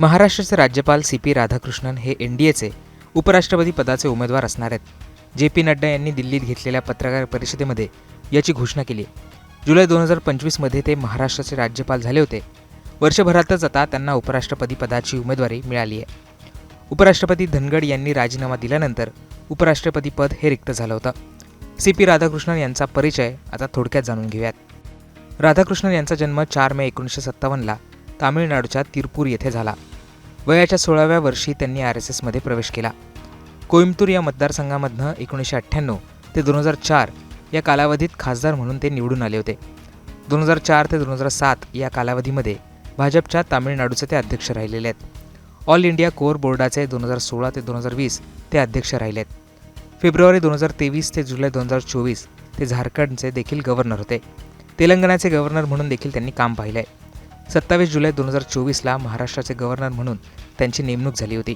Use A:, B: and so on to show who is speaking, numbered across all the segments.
A: महाराष्ट्राचे राज्यपाल C P Radhakrishnan हे एन डी एचे उपराष्ट्रपती पदाचे उमेदवार असणार आहेत. जे पी नड्डा यांनी दिल्लीत घेतलेल्या पत्रकार परिषदेमध्ये याची घोषणा केली जुलै दोन हजार पंचवीसमध्ये ते महाराष्ट्राचे राज्यपाल झाले होते. वर्षभरातच आता त्यांना उपराष्ट्रपती पदाची उमेदवारी मिळाली आहे. उपराष्ट्रपती धनगड यांनी राजीनामा दिल्यानंतर उपराष्ट्रपती पद हे रिक्त झालं होतं. सी पी राधाकृष्णन यांचा परिचय आता थोडक्यात जाणून घेऊयात. राधाकृष्णन यांचा जन्म चार मे एकोणीसशे सत्तावन्नला तामिळनाडूच्या तिरपूर येथे झाला. वयाच्या सोळाव्या वर्षी त्यांनी आर एस एसमध्ये प्रवेश केला. कोईमतूर या मतदारसंघामधनं एकोणीसशे अठ्ठ्याण्णव ते दोन हजार चार या कालावधीत खासदार म्हणून ते निवडून आले होते. दोन हजार चार ते दोन हजार सात या कालावधीमध्ये भाजपच्या तामिळनाडूचे ते अध्यक्ष राहिलेले आहेत. ऑल इंडिया कोर बोर्डाचे दोन हजार सोळा ते दोन हजार वीस ते अध्यक्ष राहिले आहेत. फेब्रुवारी दोन हजार तेवीस ते जुलै दोन हजार चोवीस ते झारखंडचे देखील गव्हर्नर होते. तेलंगणाचे गव्हर्नर म्हणून देखील त्यांनी काम पाहिलं आहे सत्तावीस जुलै दोन हजार चोवीसला महाराष्ट्राचे गव्हर्नर म्हणून त्यांची नेमणूक झाली होती.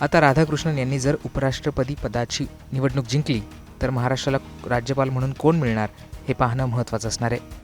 A: आता राधाकृष्णन यांनी जर उपराष्ट्रपती पदाची निवडणूक जिंकली तर महाराष्ट्राला राज्यपाल म्हणून कोण मिळणार हे पाहणं महत्त्वाचं असणार आहे.